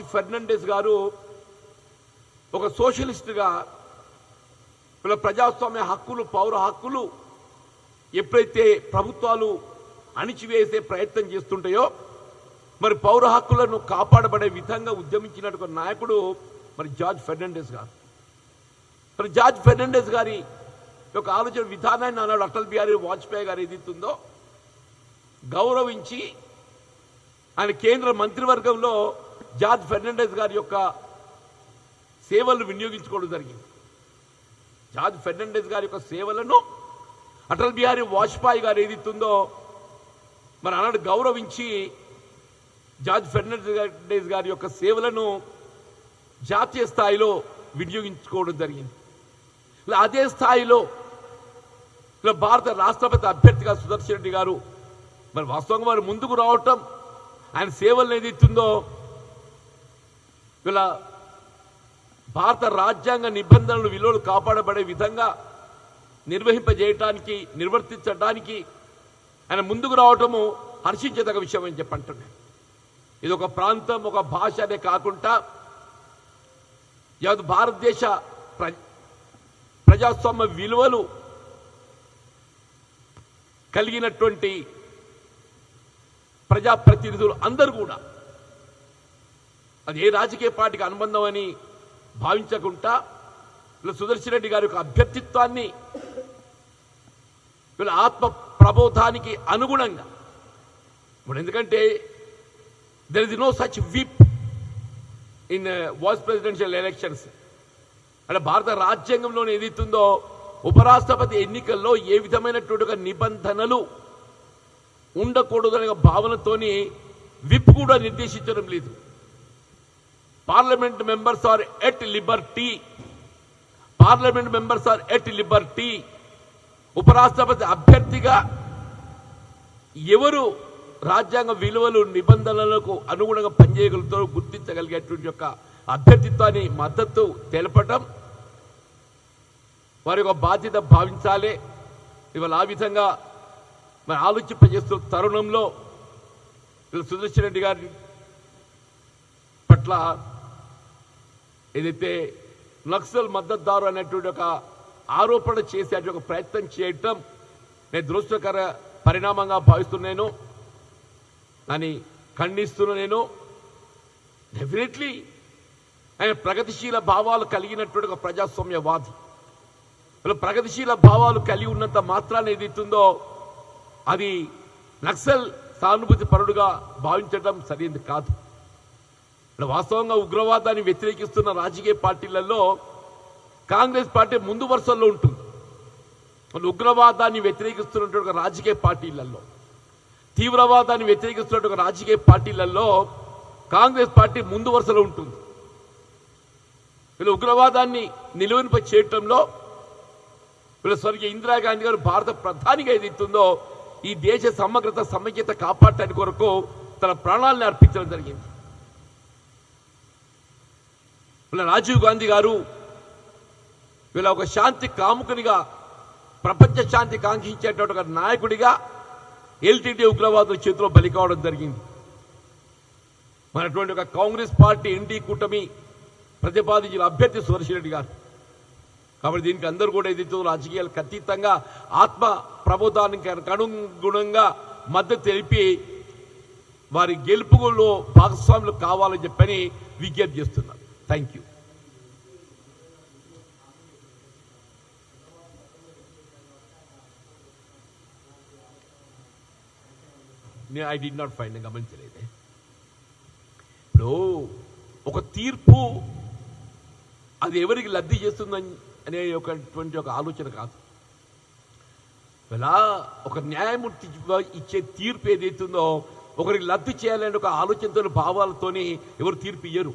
Fernandes గారు ఒక సోషలిస్టుగా వీళ్ళ ప్రజాస్వామ్య హక్కులు పౌర హక్కులు ఎప్పుడైతే ప్రభుత్వాలు అణిచివేసే ప్రయత్నం చేస్తుంటాయో మరి పౌర హక్కులను కాపాడబడే విధంగా ఉద్యమించినట్టు నాయకుడు మరి జార్జ్ ఫెర్నాండెస్ గారు. మరి జార్జ్ ఫెర్నాండెస్ గారి యొక్క ఆలోచన విధానాన్ని అన్నాడు అటల్ బిహారీ వాజ్పేయి గారు ఏదైతుందో గౌరవించి ఆయన కేంద్ర మంత్రివర్గంలో జార్జ్ ఫెర్నాండెస్ గారి యొక్క సేవలను వినియోగించుకోవడం జరిగింది. జార్జ్ ఫెర్నాండెస్ గారి యొక్క సేవలను అటల్ బిహారీ వాజ్పేయి గారు ఏదైతుందో మరి అన్నాడు గౌరవించి జార్జ్ ఫెర్నాండెస్ గారి యొక్క సేవలను జాతీయ స్థాయిలో వినియోగించుకోవడం జరిగింది. ఇలా అదే స్థాయిలో ఇలా భారత రాష్ట్రపతి అభ్యర్థిగా సుదర్శన్ రెడ్డి గారు మరి వాస్తవంగా వారు ముందుకు రావటం ఆయన సేవలను ఏదైతుందో ఇలా భారత రాజ్యాంగ నిబంధనలు విలువలు కాపాడబడే విధంగా నిర్వహింపజేయటానికి నిర్వర్తించడానికి ఆయన ముందుకు రావటము హర్షించదగ విషయం అని చెప్పంటున్నాను ఇది ఒక ప్రాంతం ఒక భాష అనే కాకుండా యావత్ భారతదేశ ప్ర ప్రజాస్వామ్య విలువలు కలిగినటువంటి ప్రజాప్రతినిధులు అందరూ కూడా అది ఏ రాజకీయ పార్టీకి అనుబంధం అని భావించకుండా వీళ్ళ సుదర్శన్ రెడ్డి గారి యొక్క అభ్యర్థిత్వాన్ని వీళ్ళ ఆత్మ ప్రబోధానికి అనుగుణంగా. ఇప్పుడు ఎందుకంటే there is no such whip in voice presidential elections అంటే భారత రాజ్యాంగంలోనే ఏదైతుందో ఉపరాష్ట్రపతి ఎన్నికల్లో ఏ విధమైనటువంటి ఒక నిబంధనలు ఉండకూడదనే భావనతోని విప్ కూడా నిర్దేశించడం లేదు. Parliament members are at liberty. Parliament members are at liberty. ఉపరాష్ట్రపతి అభ్యర్థిగా ఎవరు రాజ్యాంగ విలువలు నిబంధనలకు అనుగుణంగా పనిచేయగలుగుతారో గుర్తించగలిగేటువంటి యొక్క అభ్యర్థిత్వాన్ని మద్దతు తెలపటం వారి యొక్క బాధ్యత భావించాలి. ఇవాళ ఆ విధంగా మరి ఆలోచింపజేస్తున్న తరుణంలో వీళ్ళు సుదర్శన్ రెడ్డి గారి పట్ల ఏదైతే నక్సల్ మద్దతుదారు అనేటువంటి ఒక ఆరోపణ చేసే ఒక ప్రయత్నం చేయటం నేను దురదృష్టకర పరిణామంగా భావిస్తున్నాను. అని ఖండిస్తున్నా నేను. డెఫినెట్లీ ఆయన ప్రగతిశీల భావాలు కలిగినటువంటి ఒక ప్రజాస్వామ్యవాది. ప్రగతిశీల భావాలు కలిగి ఉన్నంత మాత్రాన్ని ఏదైతుందో అది నక్సల్ సానుభూతి పరుడుగా భావించడం సరైనది కాదు. వాస్తవంగా ఉగ్రవాదాన్ని వ్యతిరేకిస్తున్న రాజకీయ పార్టీలలో కాంగ్రెస్ పార్టీ ముందు వరుసల్లో ఉంటుంది. వాళ్ళు ఉగ్రవాదాన్ని వ్యతిరేకిస్తున్నటువంటి రాజకీయ పార్టీలలో తీవ్రవాదాన్ని వ్యతిరేకిస్తున్నటువంటి రాజకీయ పార్టీలలో కాంగ్రెస్ పార్టీ ముందు వరుసలో ఉంటుంది. వీళ్ళు ఉగ్రవాదాన్ని నిలువనిపై చేయటంలో వీళ్ళ స్వర్గీయ ఇందిరాగాంధీ గారు భారత ప్రధానిగా ఏదైతుందో ఈ దేశ సమగ్రత సమైక్యత కాపాడటానికి కొరకు తన ప్రాణాలను అర్పించడం జరిగింది. వీళ్ళ రాజీవ్ గాంధీ గారు వీళ్ళ ఒక శాంతి కాముకునిగా ప్రపంచ శాంతి కాంక్షించేటువంటి ఒక నాయకుడిగా ఎల్టీటీ ఉగ్రవాదుల చేతిలో బలి కావడం జరిగింది. మనటువంటి ఒక కాంగ్రెస్ పార్టీ ఎన్డీ కూటమి ప్రతిపాదించిన అభ్యర్థి సుదర్శన్ గారు. కాబట్టి దీనికి అందరూ కూడా ఏదైతే రాజకీయాలకు అతీతంగా ఆత్మ ప్రబోధానికి అనుగుణంగా మద్దతు తెలిపి వారి గెలుపులో భాగస్వాములు కావాలని చెప్పని విజ్ఞప్తి చేస్తున్నారు. థ్యాంక్ యూ నేను ఐ డి నాట్ ఫైండ్ గమనించలేదే ఇప్పుడు ఒక తీర్పు అది ఎవరికి లబ్ధి చేస్తుందని అనే ఒకటువంటి ఒక ఆలోచన కాదు. ఇలా ఒక న్యాయమూర్తి ఇచ్చే తీర్పు ఏదైతుందో ఒకరికి లబ్ధి చేయాలనే ఒక ఆలోచనతో భావాలతోని ఎవరు తీర్పు ఇయ్యరు.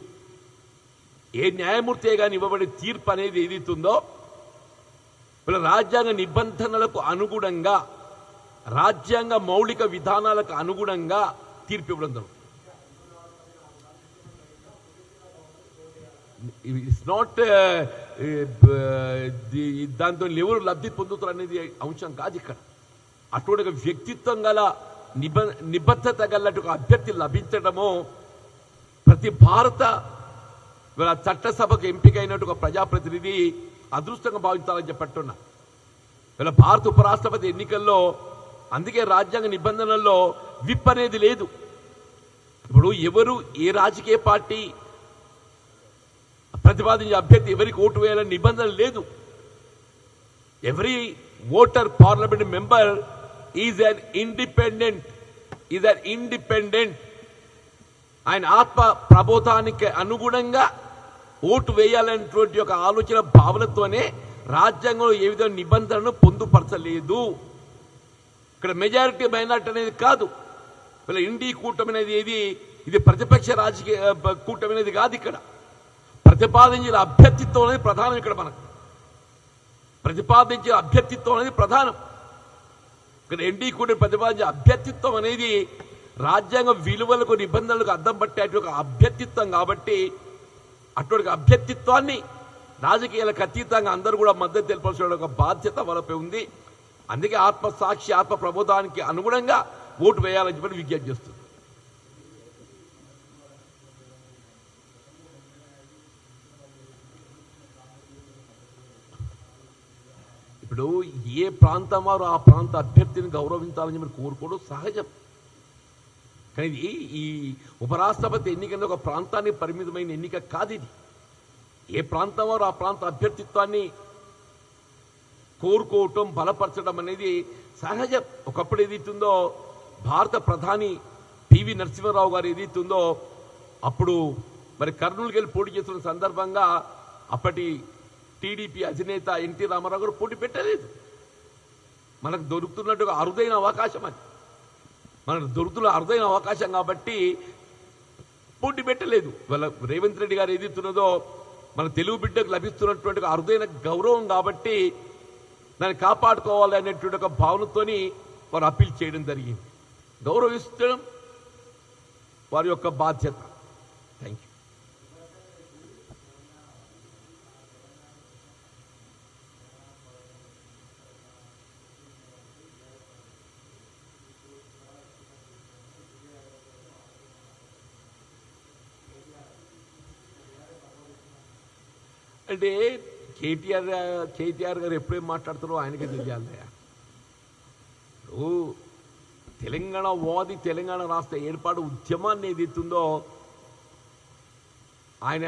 ఏ న్యాయమూర్తి కానీ ఇవ్వబడే తీర్పు అనేది ఏదైతుందో వీళ్ళ రాజ్యాంగ నిబంధనలకు అనుగుణంగా రాజ్యాంగ మౌలిక విధానాలకు అనుగుణంగా తీర్పు ఇవ్వడం జరుగుతుంది. ఇట్స్ నాట్ uh, uh, దాంతో ఎవరు లబ్ధి పొందుతారు అనేది అంశం కాదు ఇక్కడ. అటువంటి ఒక వ్యక్తిత్వం గల నిబ నిబద్ధత గలటువంటి అభ్యర్థి లభించడము ప్రతి భారత ఇవాళ చట్టసభకు ఎంపికైనట్టు ఒక ప్రజాప్రతినిధి అదృష్టంగా భావించాలని చెప్పట్టున్నా ఇలా భారత ఉపరాష్ట్రపతి ఎన్నికల్లో అందుకే రాజ్యాంగ నిబంధనల్లో విప్ అనేది లేదు. ఇప్పుడు ఎవరు ఏ రాజకీయ పార్టీ ప్రతిపాదించే అభ్యర్థి ఎవరికి ఓటు వేయాలని నిబంధన లేదు. Every voter parliament member is an independent is an independent ఆయన ఆత్మ ప్రబోధానికి అనుగుణంగా ఓటు వేయాలనేటువంటి ఒక ఆలోచన భావనతోనే రాజ్యాంగంలో ఏ విధంగా నిబంధనను పొందుపరచలేదు. ఇక్కడ మెజారిటీ మైనార్టీ అనేది కాదు. వీళ్ళ ఇండి కూటమి అనేది ఏది? ఇది ప్రతిపక్ష రాజకీయ కూటమి అనేది కాదు ఇక్కడ. ప్రతిపాదించిన అభ్యర్థిత్వం అనేది ప్రధానం ఇక్కడ మనకు. ప్రతిపాదించిన అభ్యర్థిత్వం అనేది ప్రధానం. ఇక్కడ ఎన్డీ కూటమి ప్రతిపాదించిన అభ్యర్థిత్వం అనేది రాజ్యాంగ విలువలకు నిబంధనలకు అద్దం పట్టేటువంటి ఒక అభ్యర్థిత్వం కాబట్టి అటువంటి అభ్యర్థిత్వాన్ని రాజకీయాలకు అతీతంగా అందరూ కూడా మద్దతు తెలపాల్సిన ఒక బాధ్యత వాళ్ళపై ఉంది. అందుకే ఆత్మసాక్షి ఆత్మ ప్రబోధానికి అనుగుణంగా ఓటు వేయాలని చెప్పి విజ్ఞప్తి చేస్తుంది. ఇప్పుడు ఏ ప్రాంతం వారు ఆ ప్రాంత అభ్యర్థిని గౌరవించాలని చెప్పి కోరుకోవడం సహజం. కానీ ఈ ఉపరాష్ట్రపతి ఎన్నికల్లో ఒక ప్రాంతానికి పరిమితమైన ఎన్నిక కాదు ఇది. ఏ ప్రాంతం వారు ఆ ప్రాంత అభ్యర్థిత్వాన్ని కోరుకోవటం బలపరచడం అనేది సహజం. ఒకప్పుడు ఏదైతుందో భారత ప్రధాని పివి నరసింహారావు గారు ఏదైతుందో అప్పుడు మరి కర్నూలుకి వెళ్ళి పోటీ చేస్తున్న సందర్భంగా అప్పటి టీడీపీ అధినేత ఎన్టీ రామారావు గారు పోటీ పెట్టలేదు. మనకు దొరుకుతున్నట్టుగా అరుదైన అవకాశం అది. మనకు దొరుకుతున్న అరుదైన అవకాశం కాబట్టి పోటీ పెట్టలేదు. వాళ్ళ రేవంత్ రెడ్డి గారు ఏదైతున్నదో మన తెలుగు బిడ్డకు లభిస్తున్నటువంటి అరుదైన గౌరవం కాబట్టి దాన్ని కాపాడుకోవాలి అనేటువంటి ఒక భావనతోని వారు అప్పీల్ చేయడం జరిగింది. గౌరవిస్తడం వారి యొక్క బాధ్యత. థ్యాంక్ యూ అంటే కేటీఆర్ కేటీఆర్ గారు ఎప్పుడేం మాట్లాడుతారో ఆయనకే తెలియాలి. ఇప్పుడు తెలంగాణ వాది తెలంగాణ రాష్ట్ర ఏర్పాటు ఉద్యమాన్ని ఏదైతుందో ఆయన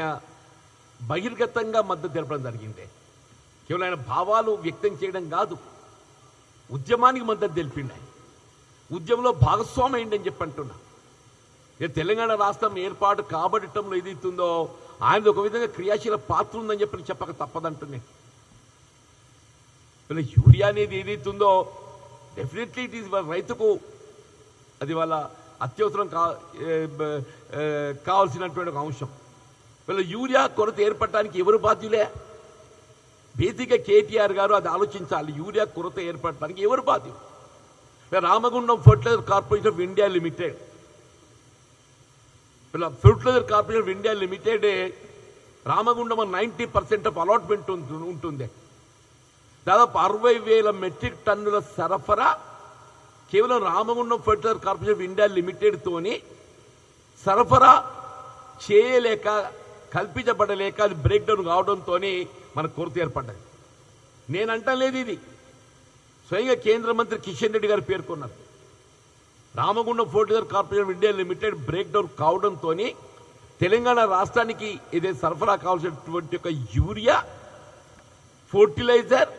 బహిర్గతంగా మద్దతు తెలపడం జరిగింది. కేవలం ఆయన భావాలు వ్యక్తం చేయడం కాదు ఉద్యమానికి మద్దతు తెలిపిండి ఆయన. ఉద్యమంలో భాగస్వామి అయింది అని చెప్పి అంటున్నా. తెలంగాణ రాష్ట్రం ఏర్పాటు కాబడటంలో ఏదైతుందో ఆయనది ఒక విధంగా క్రియాశీల పాత్ర ఉందని చెప్పి చెప్పక తప్పదంటున్నాను ఇలా యూరియా అనేది ఏదైతుందో డెఫినెట్లీ ఇట్ ఈస్ రైతుకు అది వాళ్ళ అత్యవసరం కా కావాల్సినటువంటి ఒక అంశం. వీళ్ళ యూరియా కొరత ఏర్పడటానికి ఎవరు బాధ్యులే? బేసిక్గా కేటీఆర్ గారు అది ఆలోచించాలి. యూరియా కొరత ఏర్పడటానికి ఎవరు బాధ్యులు? Ramagundam fertilizer corporation of India limited. Fertilizer corporation of India limited Ramagundam ninety percent of allotment ఉంటుంది. దాదాపు అరవై వేల మెట్రిక్ టన్నుల సరఫరా కేవలం Ramagundam fertilizer corporation of India లిమిటెడ్తోని సరఫరా చేయలేక కల్పించబడలేక అది బ్రేక్ డౌన్ కావడంతో మన కొరత ఏర్పడ్డది. నేనంటలేదు ఇది. స్వయంగా కేంద్ర మంత్రి కిషన్ రెడ్డి గారు పేర్కొన్నారు. Ramagundam fertilizer corporation India limited break down కావడంతో తెలంగాణ రాష్ట్రానికి ఇదే సరఫరా కావాల్సినటువంటి ఒక యూరియా ఫర్టిలైజర్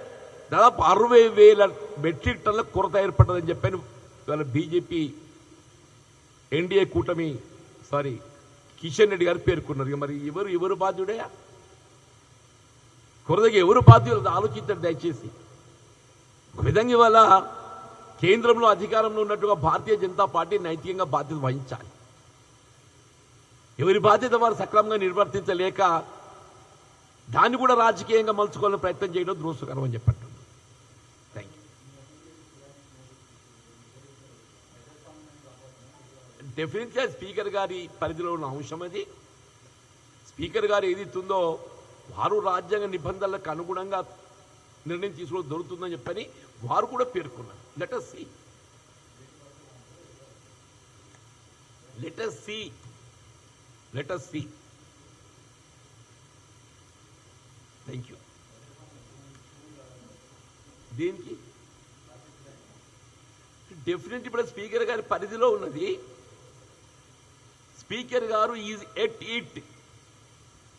దాదాపు అరవై వేల మెట్రిక్ టన్ల కొరత ఏర్పడ్డదని చెప్పాను. ఇవాళ బీజేపీ ఎన్డీఏ కూటమి సారీ కిషన్ రెడ్డి గారు పేర్కొన్నారు. ఇక మరి ఎవరు ఎవరు బాధ్యుడయా కొరతగా ఎవరు బాధ్యులు? ఆలోచించండి దయచేసి. ఒక విధంగా ఇవాళ కేంద్రంలో అధికారంలో ఉన్నట్టుగా భారతీయ జనతా పార్టీ నైతికంగా బాధ్యత వహించాలి. ఎవరి బాధ్యత వారు సక్రమంగా నిర్వర్తించలేక దాన్ని కూడా రాజకీయంగా మలుచుకోవాలని ప్రయత్నం చేయడం దృశ్యకరం అని చెప్పట్టు థ్యాంక్ యూ డెఫినెట్గా స్పీకర్ గారి పరిధిలో ఉన్న అంశం అది. స్పీకర్ గారు ఏది ఇస్తుందో వారు రాజ్యాంగ నిబంధనలకు అనుగుణంగా నిర్ణయం తీసుకోవడం దొరుకుతుందని చెప్పని వారు కూడా పేర్కొన్నారు. Letter C letter C letter C thank you దేనికి? డెఫినెట్ ఇప్పుడు స్పీకర్ గారి పరిధిలో ఉన్నది. స్పీకర్ గారు ఈజ్ ఎట్ ఇట్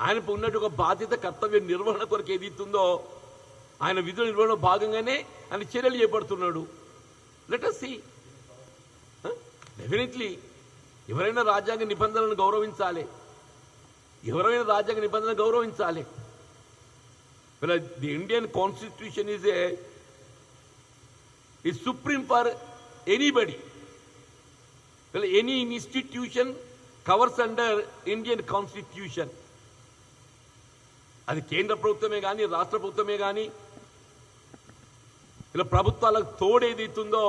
ఆయనకు ఉన్నట్టు ఒక బాధ్యత కర్తవ్య నిర్వహణ కొరకు ఏది ఇస్తుందో ఆయన విధుల నిర్వహణ భాగంగానే ఆయన చర్యలు చేపడుతున్నాడు. లెట్ అస్ సి డెఫినెట్లీ ఎవరైనా రాజ్యాంగ నిబంధనలను గౌరవించాలి. ఎవరైనా రాజ్యాంగ నిబంధనలు గౌరవించాలి. The Indian constitution is a is supreme for anybody. Well, any institution under Indian Indian అది కేంద్ర ప్రభుత్వమే కానీ రాష్ట్ర ప్రభుత్వమే కానీ ఇలా ప్రభుత్వాలకు తోడేది ఇస్తుందో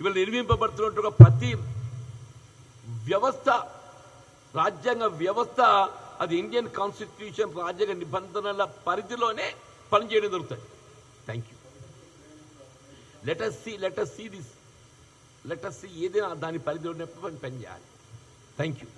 ఇవాళ నిర్మింపబడుతున్నట్టుగా ప్రతి వ్యవస్థ రాజ్యాంగ వ్యవస్థ అది ఇండియన్ కాన్స్టిట్యూషన్ రాజ్యాంగ నిబంధనల పరిధిలోనే పనిచేయడం దొరుకుతుంది thank you let see see see this let see ఏదైనా దాని పరిధిలో పని పని చేయాలి. Thank you